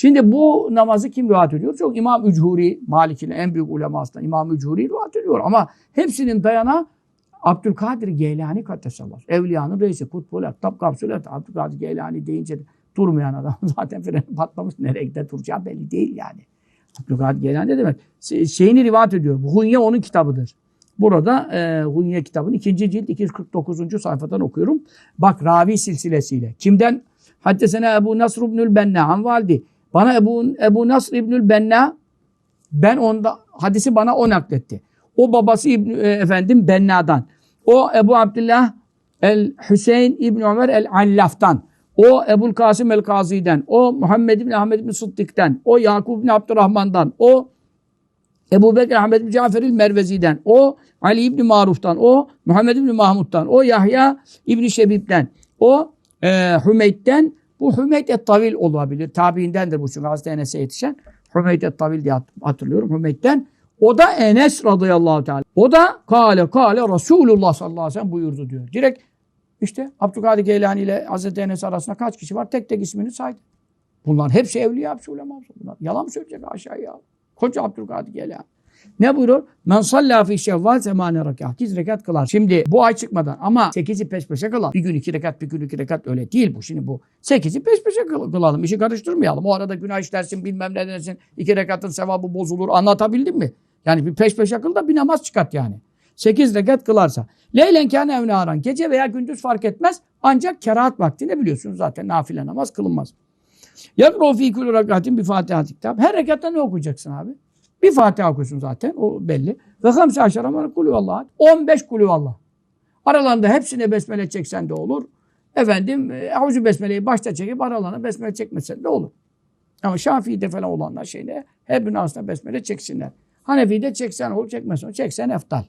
Şimdi bu namazı kim rivayet ediyor? Çok İmam Üchuri, Malik'in en büyük ulemasından İmam Üchuri rivayet ediyor. Ama hepsinin dayana Abdülkadir Geylani Kaddesallah. Evliyanın reisi, Kutbul Ektab Kapsület. Abdülkadir Geylani deyince de durmayan adam zaten freni patlamış. Nereye gider duracağı belli değil yani. Abdülkadir Geylani ne demek? Se- Şeyini rivayet ediyor. Bu Hunye onun kitabıdır. Burada e, Hunye kitabının ikinci cilt 249. sayfadan okuyorum. Bak ravi silsilesiyle. Kimden? Haddesene Ebu Nasr ibnül Benna an validi. Bana Ebu, Ebu Nasr ibnül Benna ben onda hadisi bana o nakletti. O babası İbn, e, efendim Benna'dan. O Ebu Abdullah el Hüseyin İbn Ömer el Allaf'tan. O Ebul Kasım el Kazi'den. O Muhammed İbn Ahmed İbn Sıddık'tan. O Yakup İbn Abdurrahman'dan. O Ebu Bekir Ahmed bin Cafer Mervezi'den, o Ali İbni Maruf'tan, o Muhammed İbni Mahmud'dan, o Yahya İbni Şebib'den, o e, Hümeyd'den, bu Hümeyd et-Tavil olabilir. Tabiindendir bu çünkü Hazreti Enes'e yetişen. Hümeyd et-Tavil diye hat- hatırlıyorum Hümeyd'den. O da Enes radıyallahu teala. O da kale kale Resulullah sallallahu aleyhi ve sellem buyurdu diyor. Direkt işte Abdülkadir Geylani ile Hazreti Enes arasında kaç kişi var? Tek tek ismini saydı. Bunlar hepsi evliya, hepsi ulema. Bunlar yalan mı söyleyecek aşağıya? Koca Abdülkadir Geylani. Ne buyuruyor? Men salla fi şevval semane rekat. 8 rekat kılar. Şimdi bu ay çıkmadan ama 8'i peş peşe kılar. Bir gün 2 rekat, bir gün 2 rekat öyle değil bu. Şimdi bu 8'i peş peşe kıl- kılalım. İşi karıştırmayalım. O arada günah işlersin bilmem ne dersin. 2 rekatın sevabı bozulur. Anlatabildim mi? Yani bir peş peşe kıl da bir namaz çıkart yani. 8 rekat kılarsa. Leylen kâne evne aran. Gece veya gündüz fark etmez. Ancak kerahat vaktinde biliyorsunuz zaten nafile namaz kılınmaz. Yakro fi kulü rekatin bir Fatiha kitap. Her rekatta ne okuyacaksın abi? Bir Fatiha okuyorsun zaten. O belli. Ve hamse aşara mara kulü Allah. 15 kulü Allah. Aralarında hepsine besmele çeksen de olur. Efendim, e, Euzu besmeleyi başta çekip aralarına besmele çekmesen de olur. Ama Şafii'de falan olanlar şeyde her birinin arasında besmele çeksinler. Hanefi'de çeksen olur, çekmesen olur. Çeksen eftal.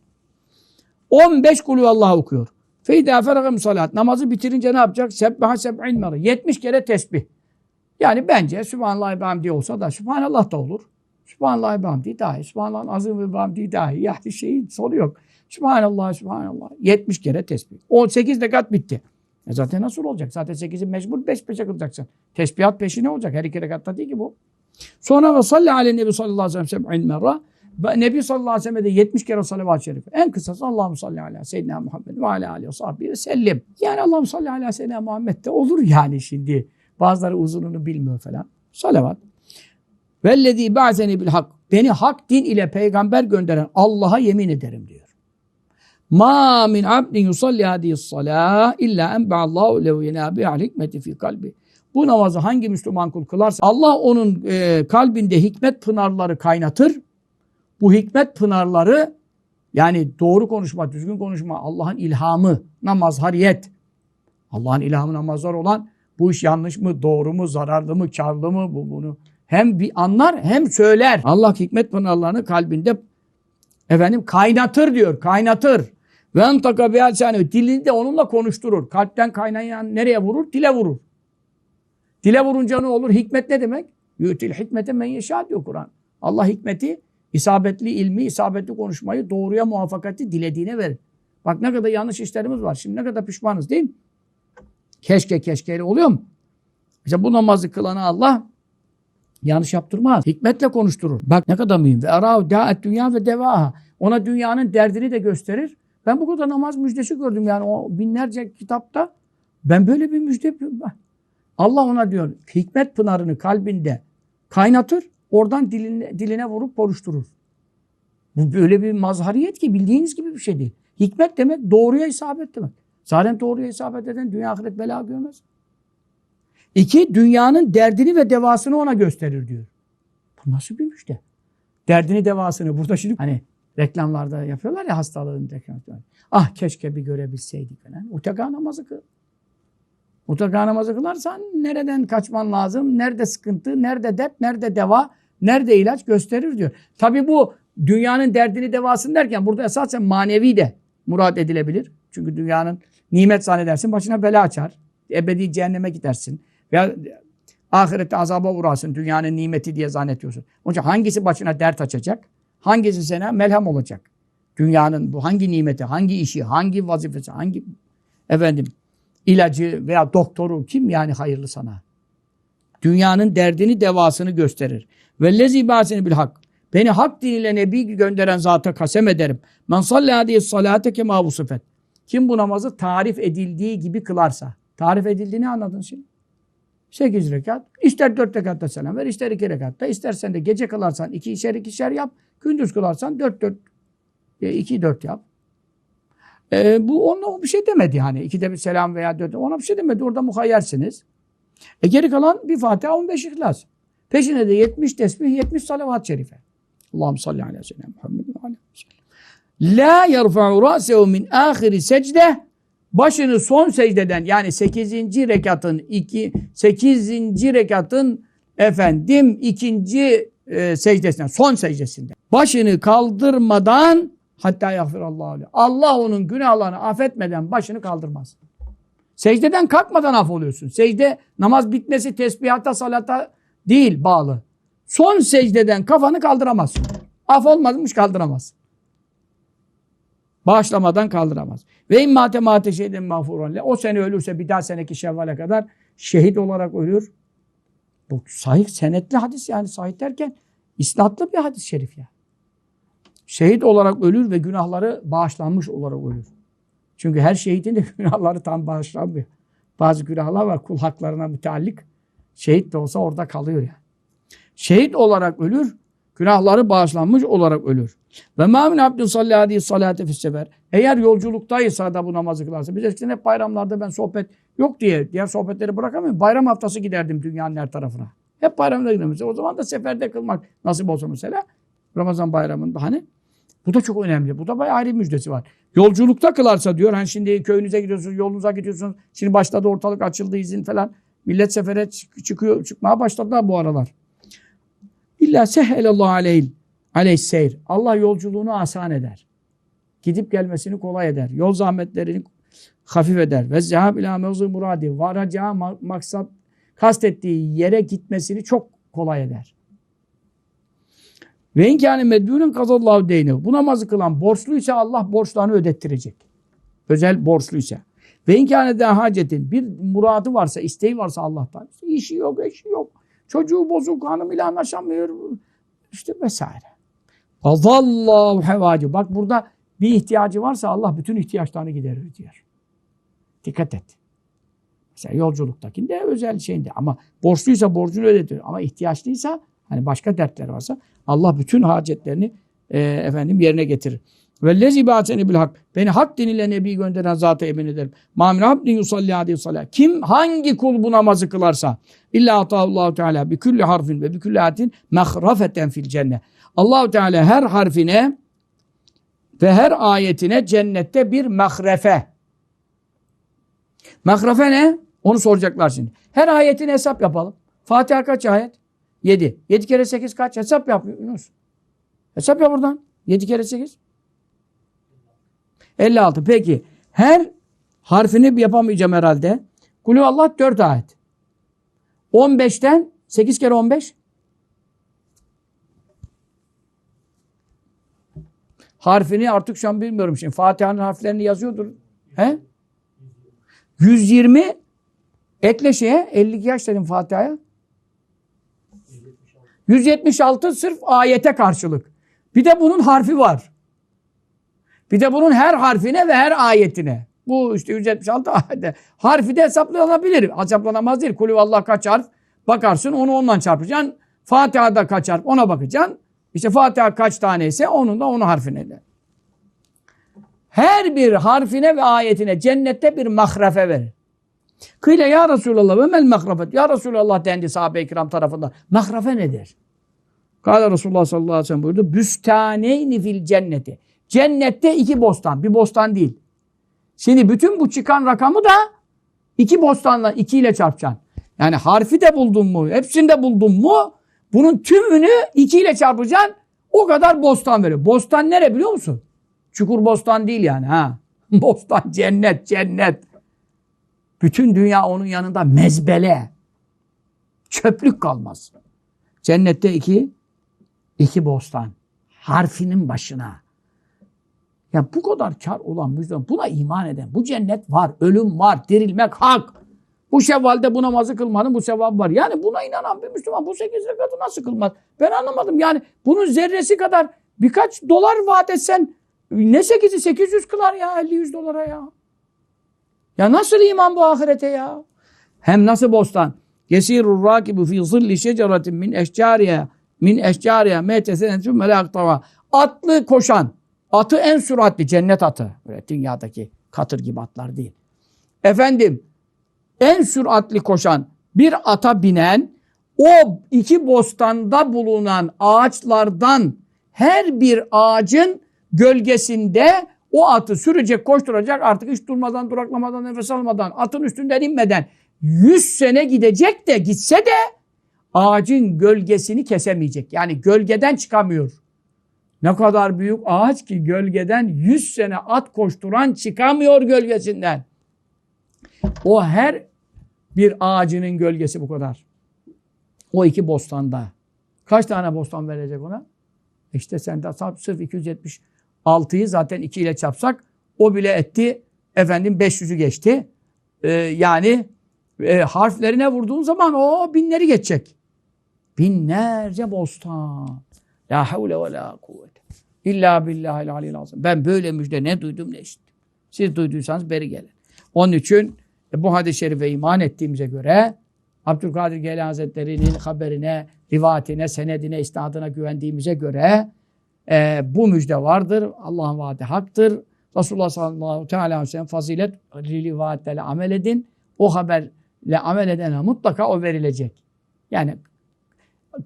15 kulü Allah okuyor. Feyda feragım salat. Namazı bitirince ne yapacak? Sebbaha seb'in mara. 70 kere tesbih. Yani bence Sübhanallah ve hamdi olsa da Sübhanallah da olur. Sübhanallah ve hamdi dahi. Sübhanallah azim ve hamdi dahi. Yani şeyin sonu yok. Sübhanallah, Sübhanallah. 70 kere tesbih. 18 rekat bitti. E zaten nasıl olacak? Zaten 8'i mecbur 5 peşe kılacaksın. Tesbihat peşi ne olacak? Her iki rekatta değil ki bu. Sonra ve salli aleyhi nebi sallallahu aleyhi ve sellem merra. Nebi sallallahu aleyhi ve sellem de 70 kere salavat-ı şerif. En kısası Allahu salli ala seyyidina Muhammed ve ala aleyhi ve sahbihi ve sellim. Yani Allahu salli ala seyyidina Muhammed de olur yani şimdi. Bazıları uzununu bilmiyor falan. Salavat. Vellezî ba'zeni bil hak. Beni hak din ile peygamber gönderen Allah'a yemin ederim diyor. Ma min abdin yusalli hadiyis salâ illa enbe'allahu lehu yenâbi hikmeti fi kalbi. Bu namazı hangi Müslüman kul kılarsa Allah onun e, kalbinde hikmet pınarları kaynatır. Bu hikmet pınarları yani doğru konuşma, düzgün konuşma, Allah'ın ilhamı, mazhariyet. Allah'ın ilhamı namazlar olan bu iş yanlış mı, doğru mu, zararlı mı, karlı mı bu bunu hem bir anlar hem söyler. Allah hikmet pınarlarını kalbinde efendim kaynatır diyor, kaynatır. Ve entaka bi'alsani dilini de onunla konuşturur. Kalpten kaynayan nereye vurur? Dile vurur. Dile vurunca ne olur? Hikmet ne demek? Yütil hikmete men yeşâ diyor Kur'an. Allah hikmeti, isabetli ilmi, isabetli konuşmayı, doğruya muvaffakati dilediğine verir. Bak ne kadar yanlış işlerimiz var. Şimdi ne kadar pişmanız değil mi? Keşke keşkeyle oluyor mu? İşte bu namazı kılana Allah yanlış yaptırmaz. Hikmetle konuşturur. Bak ne kadar mühim. Ve arav da'et dünya ve devaha. Ona dünyanın derdini de gösterir. Ben bu kadar namaz müjdesi gördüm yani o binlerce kitapta. Ben böyle bir müjde Allah ona diyor hikmet pınarını kalbinde kaynatır. Oradan diline, diline vurup konuşturur. Bu böyle bir mazhariyet ki bildiğiniz gibi bir şey değil. Hikmet demek doğruya isabet demek. Zaten doğruya isabet eden dünya ahiret bela görmez. İki, dünyanın derdini ve devasını ona gösterir diyor. Bu nasıl bir müjde? Derdini, devasını. Burada şimdi hani reklamlarda yapıyorlar ya hastalığın reklamı. Ah keşke bir görebilseydik falan. Utaka namazı kıl. Utaka namazı kılarsan nereden kaçman lazım? Nerede sıkıntı? Nerede dert? Nerede deva? Nerede ilaç? Gösterir diyor. Tabi bu dünyanın derdini devasını derken burada esasen manevi de murad edilebilir. Çünkü dünyanın nimet zannedersin başına bela açar. Ebedi cehenneme gidersin. Veya ahirette azaba uğrarsın dünyanın nimeti diye zannediyorsun. Onun için hangisi başına dert açacak? Hangisi sana melhem olacak? Dünyanın bu hangi nimeti, hangi işi, hangi vazifesi, hangi efendim ilacı veya doktoru kim yani hayırlı sana? Dünyanın derdini devasını gösterir. Ve lezi basini bil hak. Beni hak diniyle nebi gönderen zata kasem ederim. Men salli hadiye salate kema. Kim bu namazı tarif edildiği gibi kılarsa. Tarif edildiğini anladın şimdi. 8 rekat. İster 4 rekatta selam ver, ister 2 rekatta. İstersen de gece kılarsan 2 ikişer ikişer yap. Gündüz kılarsan 4 4 2 4 yap. E, bu ona bir şey demedi hani. İkide bir selam veya dört. Ona bir şey demedi. Orada muhayyersiniz. E geri kalan bir Fatiha 15 ihlas. Peşine de 70 tesbih, 70 salavat-ı şerife. Allah'ım salli ve sellem Muhammed ve sellem. La yerfa'u ra'sehu min ahiri secde başını son secdeden yani 8. rekatın iki 8. rekatın efendim ikinci e, secdesinden son secdesinde başını kaldırmadan hatta yagfirallahu aleyh. Allah onun günahlarını affetmeden başını kaldırmaz. Secdeden kalkmadan af oluyorsun. Secde namaz bitmesi tesbihata salata değil bağlı. Son secdeden kafanı kaldıramazsın. Af olmamış kaldıramaz. Bağışlamadan kaldıramaz. Ve immate mate şeyden mağfuran. O sene ölürse bir daha seneki şevvale kadar şehit olarak ölür. Bu sahih senetli hadis yani sahih derken isnatlı bir hadis-i şerif ya. Şehit olarak ölür ve günahları bağışlanmış olarak ölür. Çünkü her şehidin de günahları tam bağışlanmıyor. Bazı günahlar var kul haklarına müteallik. Şehit de olsa orada kalıyor yani. Şehit olarak ölür, günahları bağışlanmış olarak ölür. Ve ma min abdin salli salate fissefer. Eğer yolculuktaysa da bu namazı kılarsa. Biz eskiden hep bayramlarda ben sohbet yok diye diğer sohbetleri bırakamıyorum. Bayram haftası giderdim dünyanın her tarafına. Hep bayramda giderdim. O zaman da seferde kılmak nasip olsa mesela. Ramazan bayramında hani. Bu da çok önemli. Bu da bayağı ayrı müjdesi var. Yolculukta kılarsa diyor. Hani şimdi köyünüze gidiyorsunuz, yolunuza gidiyorsunuz. Şimdi başladı ortalık açıldı izin falan. Millet sefere çık- çıkıyor, çıkmaya başladılar bu aralar. İlla sehelallahu aleyh aleyhisseyr. Allah yolculuğunu asan eder. Gidip gelmesini kolay eder. Yol zahmetlerini hafif eder. Ve zehab ila mevzu muradi. Varacağı ma- maksat kastettiği yere gitmesini çok kolay eder. Ve inkâne medûnen kazallahu deyni. Bu namazı kılan borçluysa Allah borçlarını ödettirecek. Özel borçluysa. Ve inkâne de hacetin. Bir muradı varsa, isteği varsa Allah'tan. İşi yok, eşi yok. Çocuğu bozuk, hanımıyla anlaşamıyor. İşte vesaire. Kazallahu hevacı. Bak burada bir ihtiyacı varsa Allah bütün ihtiyaçlarını giderir diyor. Dikkat et. Mesela yolculuktakinde özel şeyinde ama borçluysa borcunu ödetir. Ama ihtiyaçlıysa hani başka dertler varsa Allah bütün hacetlerini e, efendim yerine getirir. Ve lezi ba'seni bil hak. Beni hak diniyle nebi gönderen zata emin ederim. Ma min abdin yusalli aleyhi salat. Kim hangi kul bu namazı kılarsa illa atahullahu teala bi kulli harfin ve bi kulli ayetin mehrafeten fil cennet. Allahu Teala her harfine ve her ayetine cennette bir mahrefe. Mahrefe ne? Onu soracaklar şimdi. Her ayetin hesap yapalım. Fatiha kaç ayet? 7. 7 kere 8 kaç? Hesap yap Yunus. Hesap yap buradan. 7 kere 8. 56. Peki. Her harfini yapamayacağım herhalde. Kulü Allah 4 ayet. 15'ten 8 kere 15. Harfini artık şu an bilmiyorum şimdi. Fatiha'nın harflerini yazıyordur. He? 120 ekle şeye 52 yaş dedim Fatiha'ya. 176 sırf ayete karşılık. Bir de bunun harfi var. Bir de bunun her harfine ve her ayetine. Bu işte 176 ayette. Harfi de hesaplanabilir. Hesaplanamaz değil. Kulü Allah kaç harf? Bakarsın onu ondan çarpacaksın. Fatiha'da kaç harf? Ona bakacaksın. İşte Fatiha kaç tane ise onun da onun harfine de. Her bir harfine ve ayetine cennette bir mahrefe verir. Kıyle ya Resulallah ve mel mahrafet. Ya Resulallah dendi sahabe-i kiram tarafından. Mahrefe nedir? Kâle Resulullah sallallahu aleyhi ve sellem buyurdu. Büstaneyni fil cenneti. Cennette iki bostan. Bir bostan değil. Şimdi bütün bu çıkan rakamı da iki bostanla iki ile çarpacaksın. Yani harfi de buldun mu? Hepsini de buldun mu? Bunun tümünü iki ile çarpacaksın. O kadar bostan veriyor. Bostan nere biliyor musun? Çukur bostan değil yani. ha. Bostan cennet cennet. Bütün dünya onun yanında mezbele. Çöplük kalmaz. Cennette iki, iki bostan. Harfinin başına. Ya bu kadar kar olan müjde, buna iman eden, bu cennet var, ölüm var, dirilmek hak. Bu şevvalde bu namazı kılmanın bu sevabı var. Yani buna inanan bir Müslüman bu sekiz rekatı nasıl kılmaz? Ben anlamadım. Yani bunun zerresi kadar birkaç dolar vaat etsen ne sekizi 800 kılar ya 50-100 dolara ya. Ya nasıl iman bu ahirete ya? Hem nasıl bostan? Yesirur rakibu fi zilli şeceratin min eşcariye min eşcariye metesenetun melaktava. Atlı koşan. Atı en süratli cennet atı. Böyle dünyadaki katır gibi atlar değil. Efendim en süratli koşan bir ata binen o iki bostanda bulunan ağaçlardan her bir ağacın gölgesinde o atı sürecek, koşturacak artık hiç durmadan, duraklamadan, nefes almadan, atın üstünden inmeden 100 sene gidecek de gitse de ağacın gölgesini kesemeyecek. Yani gölgeden çıkamıyor. Ne kadar büyük ağaç ki gölgeden 100 sene at koşturan çıkamıyor gölgesinden. O her bir ağacının gölgesi bu kadar. O iki bostanda. Kaç tane bostan verecek ona? İşte sen de sırf 276'yı zaten 2 ile çarpsak o bile etti. Efendim 500'ü geçti. Ee, yani e, harflerine vurduğun zaman o binleri geçecek. Binlerce bostan. La havle ve la kuvvete. İlla billahil aliyyil azim. Ben böyle müjde ne duydum ne işittim. Siz duyduysanız beri gelin. Onun için e, bu hadis-i şerife iman ettiğimize göre Abdülkadir Geylani Hazretleri'nin haberine, rivayetine, senedine, isnadına güvendiğimize göre e, bu müjde vardır. Allah'ın vaadi haktır. Resulullah sallallahu teala aleyhi ve sellem fazilet rivayetlerle amel edin. O haberle amel edene mutlaka o verilecek. Yani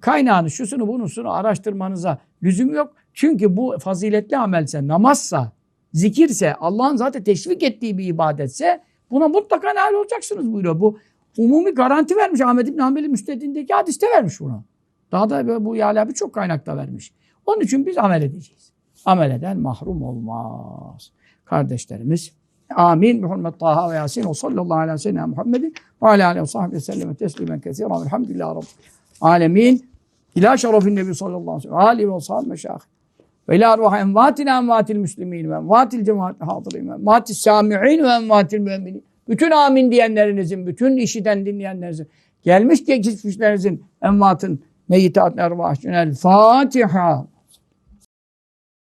kaynağını, şusunu, bunusunu araştırmanıza lüzum yok. Çünkü bu faziletli amelse, namazsa, zikirse, Allah'ın zaten teşvik ettiği bir ibadetse buna mutlaka nail olacaksınız buyuruyor. Bu umumi garanti vermiş Ahmet İbn Hanbel'in müstedindeki hadiste vermiş bunu. Daha da bu Yala birçok kaynakta vermiş. Onun için biz amel edeceğiz. Amel eden mahrum olmaz. Kardeşlerimiz Amin. Bi hurmet Taha ve Yasin. O sallallahu aleyhi ve sellem Muhammedin ve aleyhi ve sellem teslimen kesiren. Elhamdülillah alemin. İlâ şerefin nebi sallallahu aleyhi ve sellem. Ali ve sahibi meşâhı. Ve ilâ ruha envâtil envâtil müslimîn ve envâtil cemaatil hâdırîn ve envâtil sâmi'în ve envâtil müemminin. Bütün amin diyenlerinizin, bütün işiten dinleyenlerinizin, gelmiş geçmişlerinizin, envatın, meyyitatın ervahşün. El Fatiha.